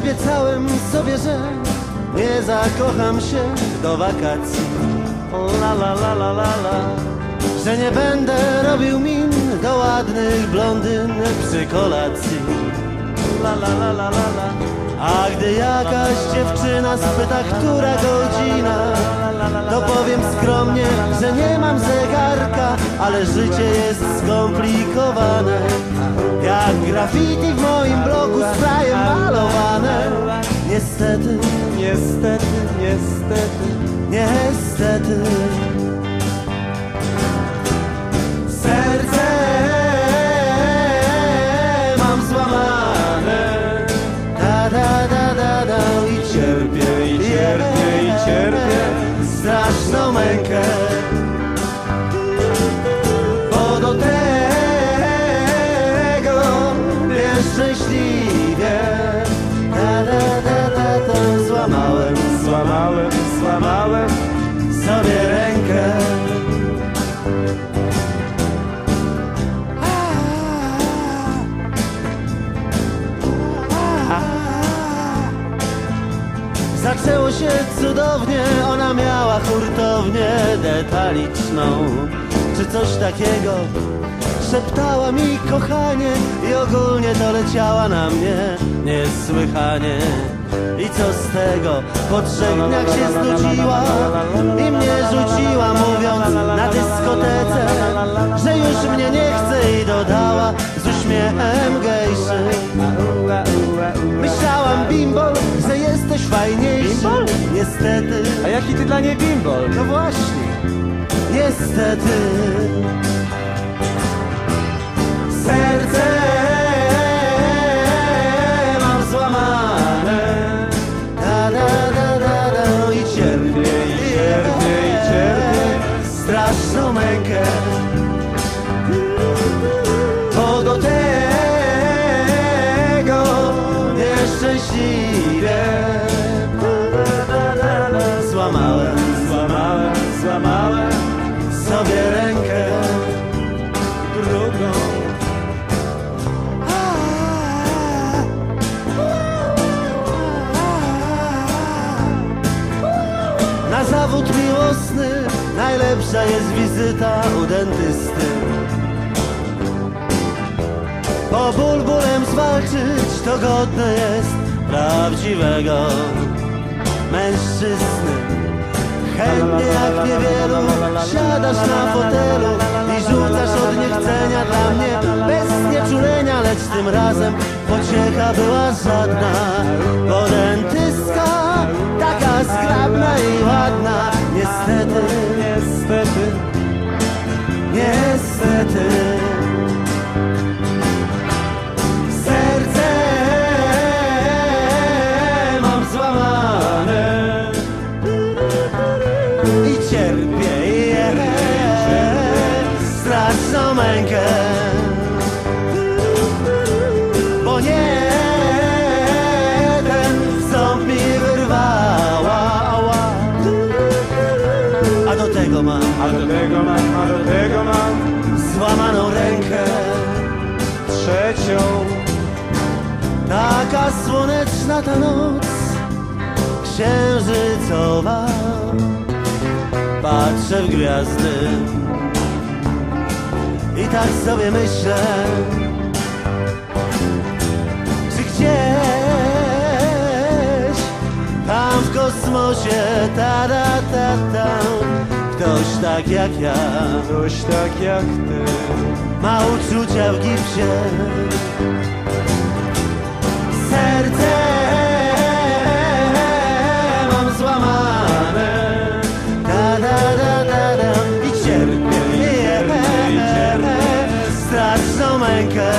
Obiecałem sobie, że nie zakocham się do wakacji. La la la la la la. Że nie będę robił min do ładnych blondyn przy kolacji. La la la la la la. A gdy jakaś dziewczyna spyta, która godzina, to powiem skromnie, że nie mam zegarka, ale życie jest skomplikowane. Jak graffiti w moim blogu sprajem malowane. Niestety, Niestety, niestety niestety. Zaczęło się cudownie, ona miała hurtownię detaliczną, czy coś takiego. Szeptała mi kochanie i ogólnie to leciała na mnie niesłychanie. I co z tego? Po trzech dniach się znudziła i mnie rzuciła mówiąc na dyskotece, że już mnie nie chce i dodała z uśmiechem Niestety, A jaki ty dla niej bimbol? no właśnie. Niestety Złamałem, Złamałem, sobie rękę drugą Na zawód miłosny najlepsza jest wizyta u dentysty. Bo ból bólem zwalczyć to godne jest prawdziwego mężczyzny. Chętnie jak niewielu siadasz na fotelu i rzucasz od niechcenia dla mnie bez nieczulenia, lecz tym razem pociecha była żadna, bo dentystka taka zgrabna i ładna. Niestety, do tego mam, a do tego mam złamaną rękę. trzecią. Taka słoneczna ta noc, księżycowa. Patrzę w gwiazdy. I tak sobie myślę, czy gdzieś tam w kosmosie, ta ta ta tam, ktoś tak jak ja. Ktoś tak jak ty. Ma uczucia w gipsie. Serce mam złamane. Da, da, da, da, da. I cierpię, i cierpię, i cierpię. Straszną mękę.